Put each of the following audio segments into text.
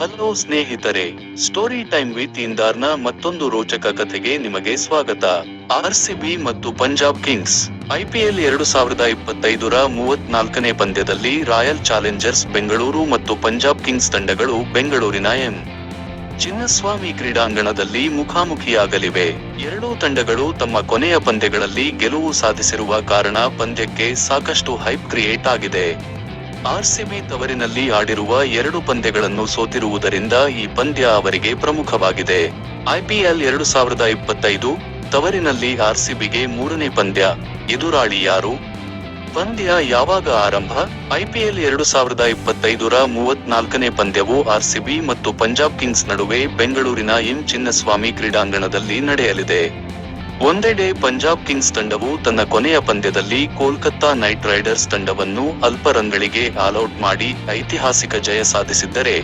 Hello ಸ್ನೇಹಿತರೆ story time with ಇಂದಾರ್ನ ಮತ್ತೊಂದು ರೋಚಕ ಕಥೆಗೆ ನಿಮಗೆ ಸ್ವಾಗತ. ಆರ್ಸಿಬಿ ಮತ್ತು ಪಂಜಾಬ್ ಕಿಂಗ್ಸ್ ಐಪಿಎಲ್ ಎರಡು ಸಾವಿರದ ಇಪ್ಪತ್ತೈದರ ಮೂವತ್ನಾಲ್ಕನೇ ಪಂದ್ಯದಲ್ಲಿ ರಾಯಲ್ ಚಾಲೆಂಜರ್ಸ್ ಬೆಂಗಳೂರು ಮತ್ತು ಪಂಜಾಬ್ ಕಿಂಗ್ಸ್ ತಂಡಗಳು ಬೆಂಗಳೂರಿನ ಎಂ ಚಿನ್ನಸ್ವಾಮಿ ಕ್ರೀಡಾಂಗಣದಲ್ಲಿ ಮುಖಾಮುಖಿಯಾಗಲಿವೆ. ಎರಡೂ ತಂಡಗಳು ತಮ್ಮ ಕೊನೆಯ ಪಂದ್ಯಗಳಲ್ಲಿ ಗೆಲುವು ಸಾಧಿಸಿರುವ ಕಾರಣ ಪಂದ್ಯಕ್ಕೆ ಸಾಕಷ್ಟು ಹೈಪ್ ಕ್ರಿಯೇಟ್ ಆಗಿದೆ. ಆರ್ಸಿಬಿ ತವರಿನಲ್ಲಿ ಆಡಿರುವ ಎರಡು ಪಂದ್ಯಗಳನ್ನು ಸೋತಿರುವುದರಿಂದ ಈ ಪಂದ್ಯ ಅವರಿಗೆ ಪ್ರಮುಖವಾಗಿದೆ. ಐಪಿಎಲ್ ಎರಡು ಸಾವಿರದ ಇಪ್ಪತ್ತೈದು ತವರಿನಲ್ಲಿ ಆರ್ಸಿಬಿಗೆ ಮೂರನೇ ಪಂದ್ಯ. ಎದುರಾಳಿ ಯಾರು? ಪಂದ್ಯ ಯಾವಾಗ ಆರಂಭ? ಐಪಿಎಲ್ ಎರಡು ಸಾವಿರದ ಇಪ್ಪತ್ತೈದರ ಮೂವತ್ನಾಲ್ಕನೇ ಪಂದ್ಯವು ಆರ್ಸಿಬಿ ಮತ್ತು ಪಂಜಾಬ್ ಕಿಂಗ್ಸ್ ನಡುವೆ ಬೆಂಗಳೂರಿನ ಎಂ ಚಿನ್ನಸ್ವಾಮಿ ಕ್ರೀಡಾಂಗಣದಲ್ಲಿ ನಡೆಯಲಿದೆ. ಒಂದೆಡೆ ಪಂಜಾಬ್ ಕಿಂಗ್ಸ್ ತಂಡವು ತನ್ನ ಕೊನೆಯ ಪಂದ್ಯದಲ್ಲಿ ಕೋಲ್ಕತ್ತಾ ನೈಟ್ ರೈಡರ್ಸ್ ತಂಡವನ್ನು ಅಲ್ಪ ರನ್ಗಳಿಗೆ ಆಲ್ಔಟ್ ಮಾಡಿ ಐತಿಹಾಸಿಕ ಜಯ ಸಾಧಿಸಿದ್ದರೆ,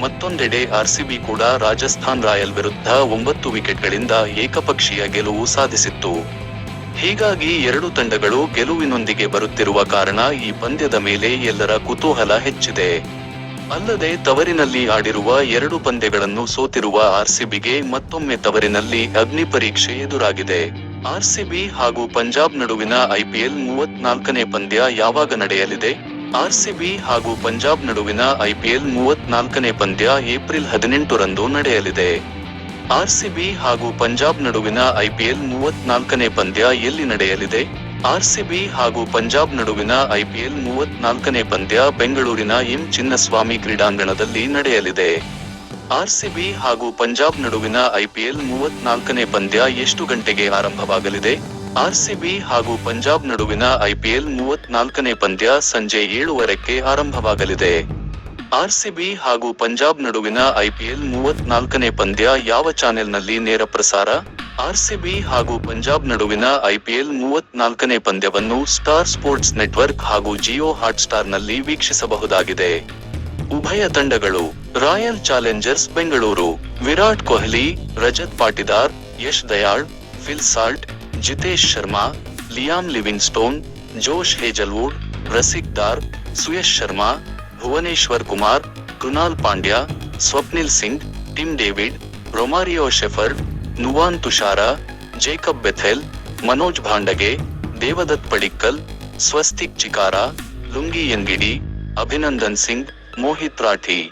ಮತ್ತೊಂದೆಡೆ ಆರ್ಸಿಬಿ ಕೂಡ ರಾಜಸ್ಥಾನ್ ರಾಯಲ್ ವಿರುದ್ಧ ಒಂಬತ್ತು ವಿಕೆಟ್ಗಳಿಂದ ಏಕಪಕ್ಷೀಯ ಗೆಲುವು ಸಾಧಿಸಿತ್ತು. ಹೀಗಾಗಿ ಎರಡು ತಂಡಗಳು ಗೆಲುವಿನೊಂದಿಗೆ ಬರುತ್ತಿರುವ ಕಾರಣ ಈ ಪಂದ್ಯದ ಮೇಲೆ ಎಲ್ಲರ ಕುತೂಹಲ ಹೆಚ್ಚಿದೆ. ಅಲ್ಲದೆ ತವರಿನಲ್ಲಿ ಆಡಿರುವ ಎರಡು ಪಂದ್ಯಗಳನ್ನು ಸೋತಿರುವ ಆರ್ಸಿಬಿಗೆ ಮತ್ತೊಮ್ಮೆ ತವರಿನಲ್ಲಿ ಅಗ್ನಿ ಪರೀಕ್ಷೆ ಎದುರಾಗಿದೆ. ಆರ್ಸಿಬಿ ಹಾಗೂ ಪಂಜಾಬ್ ನಡುವಿನ ಐಪಿಎಲ್ ಮೂವತ್ನಾಲ್ಕನೇ ಪಂದ್ಯ ಯಾವಾಗ ನಡೆಯಲಿದೆ? ಆರ್ಸಿಬಿ ಹಾಗೂ ಪಂಜಾಬ್ ನಡುವಿನ ಐಪಿಎಲ್ ಮೂವತ್ನಾಲ್ಕನೇ ಪಂದ್ಯ ಏಪ್ರಿಲ್ ಹದಿನೆಂಟರಂದು ನಡೆಯಲಿದೆ. ಆರ್ಸಿಬಿ ಹಾಗೂ ಪಂಜಾಬ್ ನಡುವಿನ ಐಪಿಎಲ್ ಮೂವತ್ನಾಲ್ಕನೇ ಪಂದ್ಯ ಎಲ್ಲಿ ನಡೆಯಲಿದೆ? ಆರ್ಸಿಬಿ ಹಾಗೂ ಪಂಜಾಬ್ ನಡುವಿನ ಐಪಿಎಲ್ ಮೂವತ್ನಾಲ್ಕನೇ ಪಂದ್ಯ ಬೆಂಗಳೂರಿನ ಎಂ ಚಿನ್ನಸ್ವಾಮಿ ಕ್ರೀಡಾಂಗಣದಲ್ಲಿ ನಡೆಯಲಿದೆ. ಆರ್ಸಿಬಿ ಹಾಗೂ ಪಂಜಾಬ್ ನಡುವಿನ ಐಪಿಎಲ್ ಮೂವತ್ನಾಲ್ಕನೇ ಪಂದ್ಯ ಎಷ್ಟು ಗಂಟೆಗೆ ಆರಂಭವಾಗಲಿದೆ? ಆರ್ಸಿಬಿ ಹಾಗೂ ಪಂಜಾಬ್ ನಡುವಿನ ಐಪಿಎಲ್ ಮೂವತ್ನಾಲ್ಕನೇ ಪಂದ್ಯ ಸಂಜೆ ಏಳುವರೆಕ್ಕೆ ಆರಂಭವಾಗಲಿದೆ. ಆರ್ಸಿಬಿ ಹಾಗೂ ಪಂಜಾಬ್ ನಡುವಿನ ಐಪಿಎಲ್ ಮೂವತ್ನಾಲ್ಕನೇ ಪಂದ್ಯ ಯಾವ ಚಾನೆಲ್ನಲ್ಲಿ ನೇರ ಪ್ರಸಾರ? ಆರ್ಸಿಬಿ ಹಾಗೂ ಪಂಜಾಬ್ ನಡುವಿನ ಐಪಿಎಲ್ ಮೂವತ್ನಾಲ್ಕನೇ ಪಂದ್ಯವನ್ನು ಸ್ಟಾರ್ ಸ್ಪೋರ್ಟ್ಸ್ ನೆಟ್ವರ್ಕ್ ಹಾಗೂ ಜಿಯೋ ಹಾಟ್ಸ್ಟಾರ್ನಲ್ಲಿ ವೀಕ್ಷಿಸಬಹುದಾಗಿದೆ. ಉಭಯ ತಂಡಗಳು royal challengers Bengaluru, Virat Kohli, Rajat Patidar, Yash Dayal Phil Salt Jitesh Sharma, Liam Livingstone, Josh Hazlewood, Rasikh Dar, Suyash Sharma, Bhuvneshwar Kumar Krunal Pandya, Swapnil Singh, Tim David, Romario Shepherd Nuwan Thushara Jacob Bethell Manoj Bhandage Devdutt Padikkal Swastik Chikara Lungi Ngidi Abhinandan Singh Mohit Rathee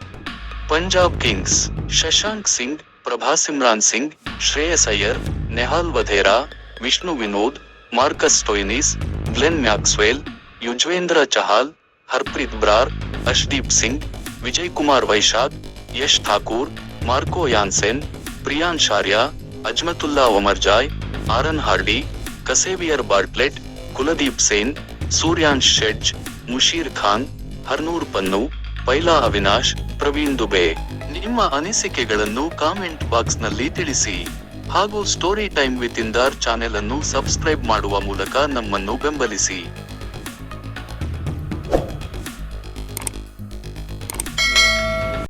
Punjab kings Shashank Singh Prabhsimran Singh Shreyas Iyer Nehal Wadhera Vishnu Vinod Marcus Stoinis Glenn Maxwell Yuzvendra Chahal Harpreet Brar Arshdeep Singh Vijay Kumar Vyshak Yash Thakur Marco Jansen Priyansh Arya Azmatullah Omarzai Aaron Hardie Xavier Bartlett, Kuldeep Sen, Suryansh Shedge Musheer Khan, Harnoor Pannu, Pyla Avinash, Praveen Dubey. ನಿಮ್ಮ ಅನಿಸಿಕೆಗಳನ್ನು comment ಬಾಕ್ಸ್ನಲ್ಲಿ ತಿಳಿಸಿ. ಹಾಗೂ story time with Indar channel ಅನ್ನು subscribe ಮಾಡುವ ಮೂಲಕ ನಮ್ಮನ್ನು ಬೆಂಬಲಿಸಿ.